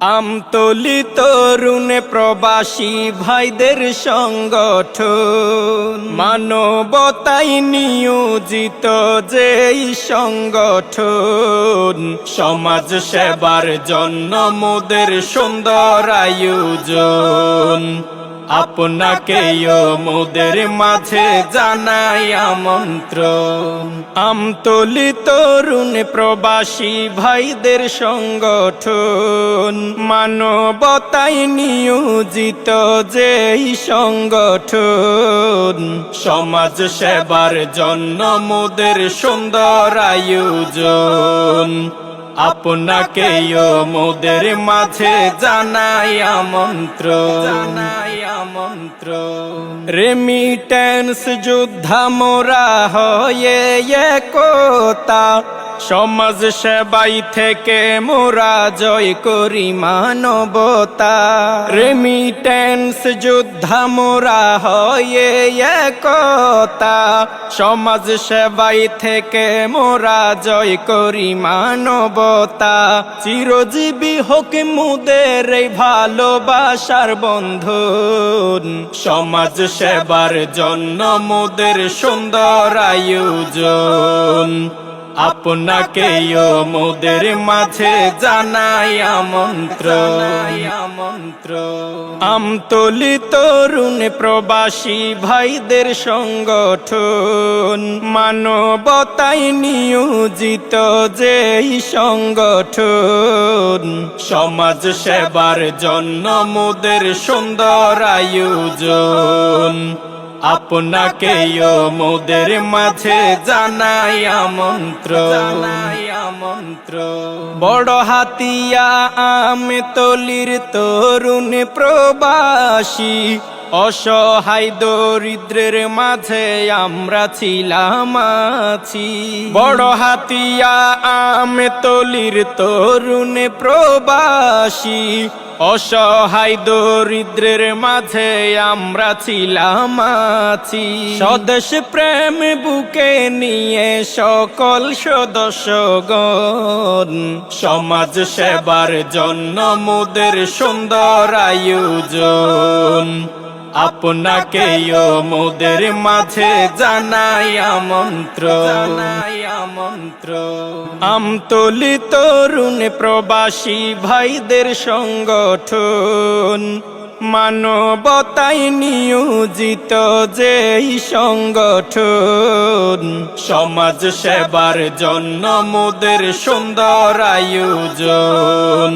আমতলি তরুণ প্রবাসী ভাইদের সংগঠন। মানবতাই নিয়োজিত যেই সংগঠন। সমাজ সেবার জন্য মোদের সুন্দর আয়োজন। আপনাকেও মোদের মাঝে জানাই আমন্ত্রণ। আমতলি তরুণ প্রবাসী ভাইদের সংগঠন মানবতাই নিয়োজিত যেই সংগঠন, সমাজ সেবার জন্য মোদের সুন্দর আয়োজন। আপনাকেও মোদের মাঝে জানাই আমন্ত্র জানাই আমন্ত্রণ। রেমিটেন্স যোদ্ধা মোরা হয়ে একতা। সমাজ সেবাই থেকে মোরা জয় করি মানবতা। রেমিটেন্স যোদ্ধা মোরা হয়ে একতা। সমাজ সেবাই থেকে মোরা জয় করি মানবতা। চিরজীবী হোক মুদের এই ভালোবাসার বন্ধন। সমাজ সেবার জন্য মোদের সুন্দর আয়োজন। আপনাকেও মোদের মাঝে জানাই আমন্ত্র আমন্ত্রণ। আমতলি তরুণ প্রবাসী ভাইদের সংগঠন মানবতাই নিয়োজিত যেই সংগঠন, সমাজ সেবার জন্য মোদের সুন্দর আয়োজন। আপনাকেও মোদের মাঝে জানাই আমন্ত্র আমন্ত্রণ। বড় হাতিয়া আমি তলির তরুণ প্রবাসী। অসহায় দরিদ্রের মাঝে আমরা ছিলাম, আছি। বড় হাতিয়া আমি তলির তরুণ প্রবাসী। অসহায় দরিদ্রের মাঝে আমরা ছিলাম, আছি। স্বদেশ প্রেম বুকে নিয়ে সকল সদস্যগণ, সমাজ সেবার জন্য মোদের সুন্দর আয়োজন। আপনাকেও মোদের মাঝে জানাই আমন্ত্রণ। আমন্ত্রণ। আমতলি তরুণ প্রবাসী ভাইদের সংগঠন মানবতাই নিয়োজিত যেই সংগঠন সমাজ সেবার জন্য মোদের সুন্দর আয়োজন।